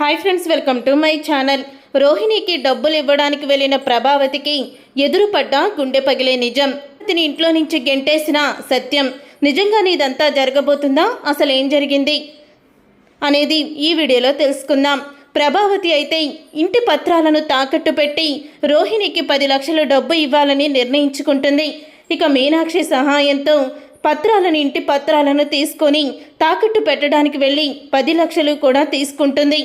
Hi friends welcome to my channel. రోహిణికి డబ్బులు ఇవ్వడానికి వెళ్ళిన ప్రభావతికి ఎదురుపడ్డ గుండె పగిలే నిజం. అతని ఇంట్లో నుంచి గెంటేసిన సత్యం. నిజంగానే ఇదంతా జరగబోతుందా? అసలు ఏం జరిగింది? అనేది ఈ వీడియోలో తెలుసుకుందాం. ప్రభావతి అయితే ఇంటి పత్రాలను తాకట్టు పెట్టి రోహిణికి పది లక్షల డబ్బు ఇవ్వాలని నిర్ణయించుకుంటుంది. ఇక మీనాక్షి సహాయంతో పత్రాలను ఇంటి పత్రాలను తీసుకొని తాకట్టు పెట్టడానికి వెళ్ళి పది లక్షలు కూడా తీసుకుంటుంది.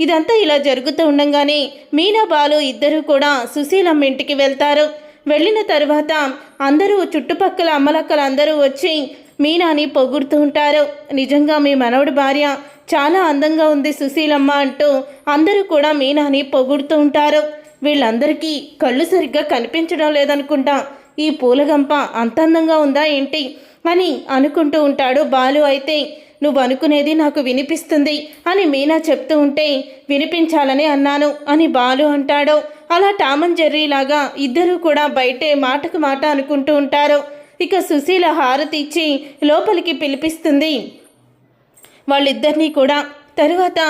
ఇదంతా ఇలా జరుగుతూ ఉండగానే మీనా బాలు ఇద్దరూ కూడా సుశీలమ్మ ఇంటికి వెళ్తారు. వెళ్ళిన తర్వాత అందరూ చుట్టుపక్కల అమ్మలక్కలందరూ వచ్చి మీనాని పొగుడుతూ ఉంటారు. నిజంగా మీ మనవడి భార్య చాలా అందంగా ఉంది సుశీలమ్మ అంటూ అందరూ కూడా మీనాని పొగుడుతూ ఉంటారు. వీళ్ళందరికీ కళ్ళు సరిగ్గా కనిపించడం లేదనుకుంటా. ఈ పూలగంప అంత అందంగా ఉందా ఏంటి? అని అనుకుంటూ ఉంటాడు. బాలు అయితే నువ్వు అనుకునేది నాకు వినిపిస్తుంది అని మీనా చెప్తూ ఉంటే వినిపించాలని అన్నాను అని బాలు అంటాడు. అలా టామన్ జెర్రీలాగా ఇద్దరూ కూడా బయటే మాటకు మాట అనుకుంటూ ఉంటారు. ఇక సుశీల హారతి ఇచ్చి లోపలికి పిలిపిస్తుంది. వాళ్ళిద్దరినీ కూడా. తరువాత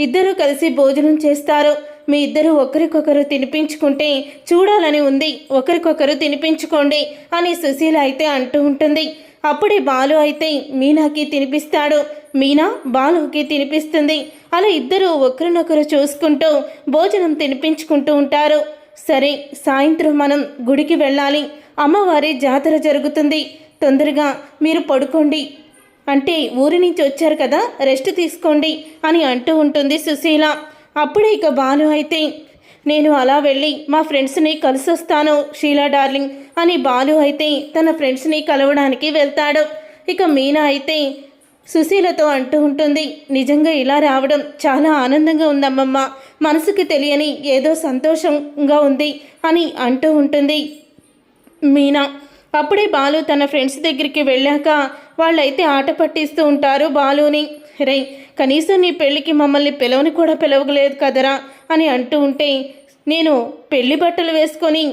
ఇద్దరూ కలిసి భోజనం చేస్తారు. మీ ఇద్దరు ఒకరికొకరు తినిపించుకుంటే చూడాలని ఉంది. ఒకరికొకరు తినిపించుకోండి అని సుశీల అయితే అంటూ ఉంటుంది. అప్పుడే బాలు అయితే మీనాకి తినిపిస్తాడు. మీనా బాలుకి తినిపిస్తుంది. అలా ఇద్దరు ఒకరినొకరు చూసుకుంటూ భోజనం తినిపించుకుంటూ ఉంటారు. సరే సాయంత్రం మనం గుడికి వెళ్ళాలి. అమ్మవారి జాతర జరుగుతుంది. తొందరగా మీరు పడుకోండి. అంటే ఊరి నుంచి వచ్చారు కదా రెస్ట్ తీసుకోండి అని అంటూ ఉంటుంది సుశీల. అప్పుడే ఇక బాలు అయితే నేను అలా వెళ్ళి మా ఫ్రెండ్స్ని కలిసొస్తాను షీలా డార్లింగ్ అని బాలు అయితే తన ఫ్రెండ్స్ని కలవడానికి వెళ్తాడు. ఇక మీనా అయితే సుశీలతో అంటూ ఉంటుంది నిజంగా ఇలా రావడం చాలా ఆనందంగా ఉందమ్మమ్మ మనసుకి తెలియని ఏదో సంతోషంగా ఉంది అని అంటూ ఉంటుంది మీనా. అప్పుడే బాలు తన ఫ్రెండ్స్ దగ్గరికి వెళ్ళాక వాళ్ళైతే ఆట పట్టిస్తూ ఉంటారు బాలుని. రే కనీసం నీ పెళ్ళికి మమ్మల్ని పిలవని కూడా పిలవలేదు కదరా అని అంటూ ఉంటే నేను పెళ్ళి బట్టలు వేసుకొని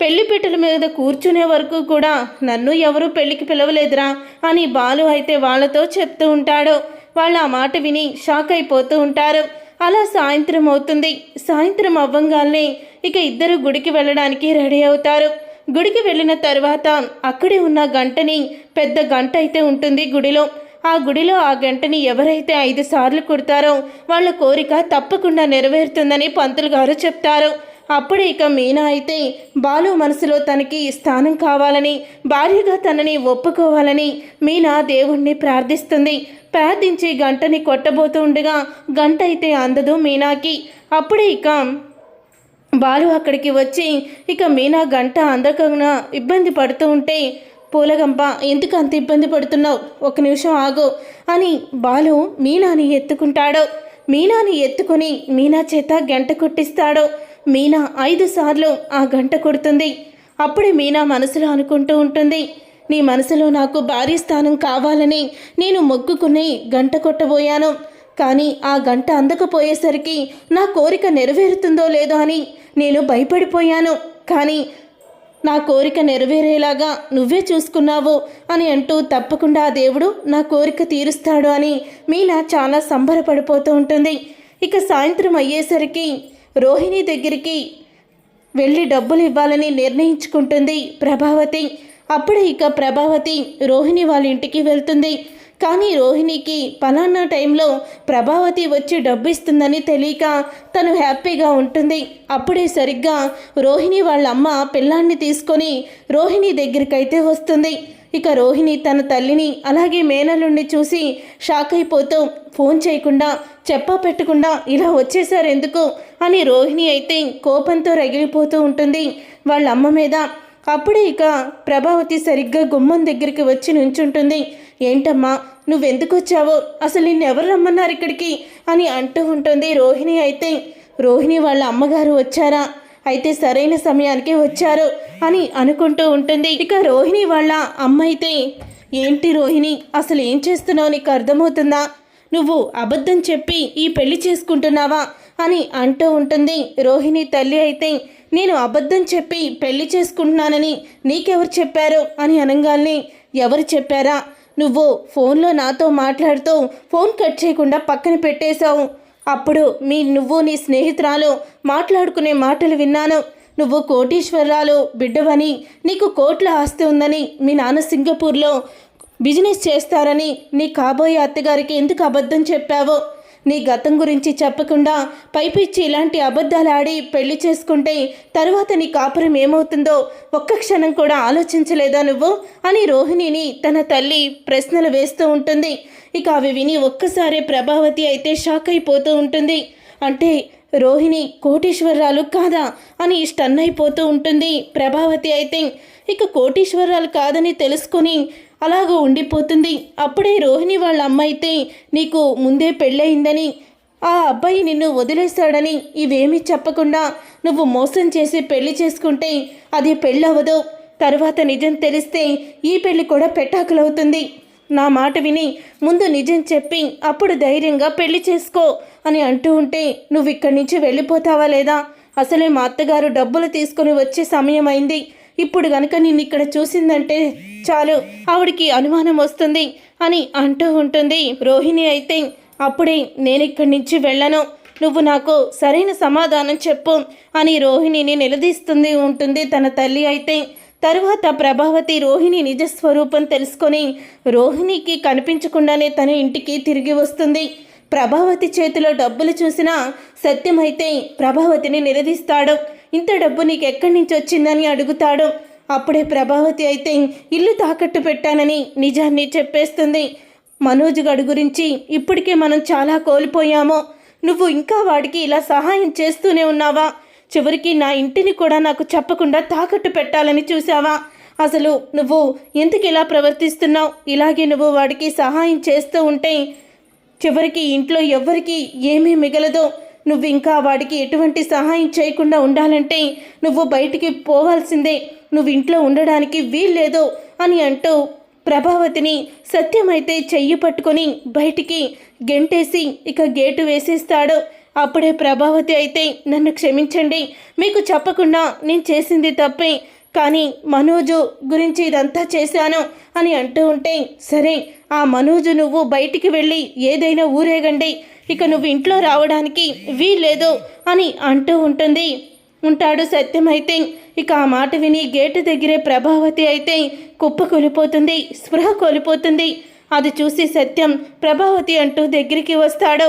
పెళ్ళి పెట్టెల మీద కూర్చునే వరకు కూడా నన్ను ఎవరూ పెళ్ళికి పిలవలేదురా అని బాలు అయితే వాళ్ళతో చెప్తూ ఉంటాడు. వాళ్ళు ఆ మాట విని షాక్ అయిపోతూ ఉంటారు. అలా సాయంత్రం అవుతుంది. సాయంత్రం అవ్వంగానే ఇక ఇద్దరు గుడికి వెళ్ళడానికి రెడీ అవుతారు. గుడికి వెళ్ళిన తర్వాత అక్కడే ఉన్న గంటని పెద్ద గంట అయితే ఉంటుంది గుడిలో. ఆ గుడిలో ఆ గంటని ఎవరైతే ఐదు సార్లు కుడతారో వాళ్ళ కోరిక తప్పకుండా నెరవేరుతుందని పంతులు గారు చెప్తారు. అప్పుడే ఇక మీనా అయితే బాలు మనసులో తనకి స్థానం కావాలని భార్యగా తనని ఒప్పుకోవాలని మీనా దేవుణ్ణి ప్రార్థిస్తుంది. ప్రార్థించి గంటని కొట్టబోతూ ఉండగా గంట అయితే అందదు మీనాకి. అప్పుడే ఇక బాలు అక్కడికి వచ్చి ఇక మీనా గంట అందకుండా ఇబ్బంది పడుతూ ఉంటే పూలగంప ఎందుకు అంత ఇబ్బంది పడుతున్నావు? ఒక నిమిషం ఆగు అని బాలు మీనాని ఎత్తుకుంటాడు. మీనాని ఎత్తుకుని మీనా చేత గంట కొట్టిస్తాడు. మీనా ఐదు సార్లు ఆ గంట కొడుతుంది. అప్పుడే మీనా మనసులో అనుకుంటూ ఉంటుంది నీ మనసులో నాకు భారీ స్థానం కావాలని నేను మొక్కుకుని గంట కొట్టబోయాను. కానీ ఆ గంట అందకపోయేసరికి నా కోరిక నెరవేరుతుందో లేదో అని నేను భయపడిపోయాను. కానీ నా కోరిక నెరవేరేలాగా నువ్వే చూసుకున్నావు అని అంటూ తప్పకుండా ఆ దేవుడు నా కోరిక తీరుస్తాడు అని మీనా చాలా సంబరపడిపోతూ ఉంటుంది. ఇక సాయంత్రం అయ్యేసరికి రోహిణి దగ్గరికి వెళ్ళి డబ్బులు ఇవ్వాలని నిర్ణయించుకుంటుంది ప్రభావతి. అప్పుడే ఇక ప్రభావతి రోహిణి వాళ్ళ ఇంటికి వెళ్తుంది. కానీ రోహిణికి పలానా టైంలో ప్రభావతి వచ్చి డబ్బు ఇస్తుందని తెలియక తను హ్యాపీగా ఉంటుంది. అప్పుడే సరిగ్గా రోహిణి వాళ్ళ అమ్మ పిల్లాన్ని తీసుకొని రోహిణి దగ్గరికైతే వస్తుంది. ఇక రోహిణి తన తల్లిని అలాగే మేనలుండి చూసి షాక్ అయిపోతూ ఫోన్ చేయకుండా చెప్ప పెట్టకుండా ఇలా వచ్చేసారు ఎందుకు అని రోహిణి అయితే కోపంతో రగిలిపోతూ ఉంటుంది. వాళ్ళ అమ్మ మీద అప్పుడే ఇక ప్రభావతి సరిగ్గా గుమ్మం దగ్గరికి వచ్చి నుంచుంటుంది. ఏంటమ్మా నువ్వెందుకు వచ్చావో? అసలు నిన్నెవరు రమ్మన్నారు ఇక్కడికి? అని అంటూ ఉంటుంది రోహిణి అయితే. రోహిణి వాళ్ళ అమ్మగారు వచ్చారా? అయితే సరైన సమయానికే వచ్చారు అని అనుకుంటూ ఉంటుంది. ఇక రోహిణి వాళ్ళ అమ్మ అయితే ఏంటి రోహిణి అసలు ఏం చేస్తున్నావు? నీకు అర్థమవుతుందా? నువ్వు అబద్ధం చెప్పి ఈ పెళ్ళి చేసుకుంటున్నావా? అని అంటూ ఉంటుంది. రోహిణి తల్లి అయితే నేను అబద్ధం చెప్పి పెళ్ళి చేసుకుంటున్నానని నీకెవరు చెప్పారు? అని అనగానే ఎవరు చెప్పారా? నువ్వు ఫోన్లో నాతో మాట్లాడుతూ ఫోన్ కట్ చేయకుండా పక్కన పెట్టేశావు. అప్పుడు మీ నువ్వు నీ స్నేహితురాలు మాట్లాడుకునే మాటలు విన్నాను. నువ్వు కోటీశ్వరరాలు బిడ్డవని నీకు కోట్ల ఆస్తి ఉందని మీ నాన్న సింగపూర్లో బిజినెస్ చేస్తారని నీ కాబోయే అత్తగారికి ఎందుకు అబద్ధం చెప్పావో? నీ గతం గురించి చెప్పకుండా పైపిచ్చి ఇలాంటి అబద్ధాలు ఆడి పెళ్ళి చేసుకుంటే తరువాత నీ కాపురం ఏమవుతుందో ఒక్క క్షణం కూడా ఆలోచించలేదా నువ్వు? అని రోహిణిని తన తల్లి ప్రశ్నలు వేస్తూ ఉంటుంది. ఇక అవి విని ఒక్కసారే ప్రభావతి అయితే షాక్ అయిపోతూ ఉంటుంది. అంటే రోహిణి కోటీశ్వరరాలు కాదా అని స్టన్ అయిపోతూ ఉంటుంది ప్రభావతి అయితే. ఇక కోటీశ్వరరాలు కాదని తెలుసుకొని అలాగూ ఉండిపోతుంది. అప్పుడే రోహిణి వాళ్ళ అమ్మ అయితే నీకు ముందే పెళ్ళయిందని ఆ అబ్బాయి నిన్ను వదిలేస్తాడని ఇవేమీ చెప్పకుండా నువ్వు మోసం చేసి పెళ్ళి చేసుకుంటే అది పెళ్ళవదు. తర్వాత నిజం తెలిస్తే ఈ పెళ్ళి కూడా పెటాకులవుతుంది. నా మాట విని ముందు నిజం చెప్పి అప్పుడు ధైర్యంగా పెళ్ళి చేసుకో అని అంటూ ఉంటే నువ్వు ఇక్కడి నుంచి వెళ్ళిపోతావా లేదా? అసలే మా అత్తగారు డబ్బులు తీసుకుని వచ్చే సమయం అయింది ఇప్పుడు గనక నిన్ను ఇక్కడ చూసిందంటే చాలు ఆవిడికి అనుమానం వస్తుంది అని అంటూ ఉంటుంది రోహిణి అయితే. అప్పుడే నేను ఇక్కడి నుంచి వెళ్ళను. నువ్వు నాకు సరైన సమాధానం చెప్పు అని రోహిణిని నిలదీస్తుంది ఉంటుంది తన తల్లి అయితే. తరువాత ప్రభావతి రోహిణి నిజ స్వరూపం తెలుసుకొని రోహిణికి కనిపించకుండానే తన ఇంటికి తిరిగి వస్తుంది. ప్రభావతి చేతిలో డబ్బులు చూసిన సత్యమైతే ప్రభావతిని నిలదీస్తాడు. ఇంత డబ్బు నీకు ఎక్కడి నుంచి వచ్చిందని అడుగుతాడు. అప్పుడే ప్రభావతి అయితే ఇల్లు తాకట్టు పెట్టానని నిజాన్ని చెప్పేస్తుంది. మనోజ్ గడు గురించి ఇప్పటికే మనం చాలా కోల్పోయాము. నువ్వు ఇంకా వాడికి ఇలా సహాయం చేస్తూనే ఉన్నావా? చివరికి నా ఇంటిని కూడా నాకు చెప్పకుండా తాకట్టు పెట్టాలని చూసావా అసలు నువ్వు ఎందుకు ఇలా ప్రవర్తిస్తున్నావు? ఇలాగే నువ్వు వాడికి సహాయం చేస్తూ ఉంటే చివరికి ఇంట్లో ఎవ్వరికి ఏమీ మిగలదో. నువ్వు ఇంకా వాడికి ఎటువంటి సహాయం చేయకుండా ఉండాలంటే నువ్వు బయటికి పోవాల్సిందే. నువ్వు ఇంట్లో ఉండడానికి వీల్లేదు అని అంటూ ప్రభావతిని సత్యమైతే చెయ్యి పట్టుకొని బయటికి గెంటేసి ఇక గేటు వేసేస్తాడు. అప్పుడే ప్రభావతి అయితే నన్ను క్షమించండి. మీకు చెప్పకుండా నేను చేసింది తప్పే. కానీ మనోజు గురించి ఇదంతా చేశాను అని అంటూ ఉంటే సరే ఆ మనోజు నువ్వు బయటికి వెళ్ళి ఏదైనా ఊరేగండి. ఇక నువ్వు ఇంట్లో రావడానికి వీల్లేదు అని అంటూ ఉంటుంది. ఉంటాడు సత్యమైతే ఇక ఆ మాట విని గేటు దగ్గరే ప్రభావతి అయితే కుప్ప కోల్పోతుంది స్పృహ కోల్పోతుంది. అది చూసి సత్యం ప్రభావతి అంటూ దగ్గరికి వస్తాడు.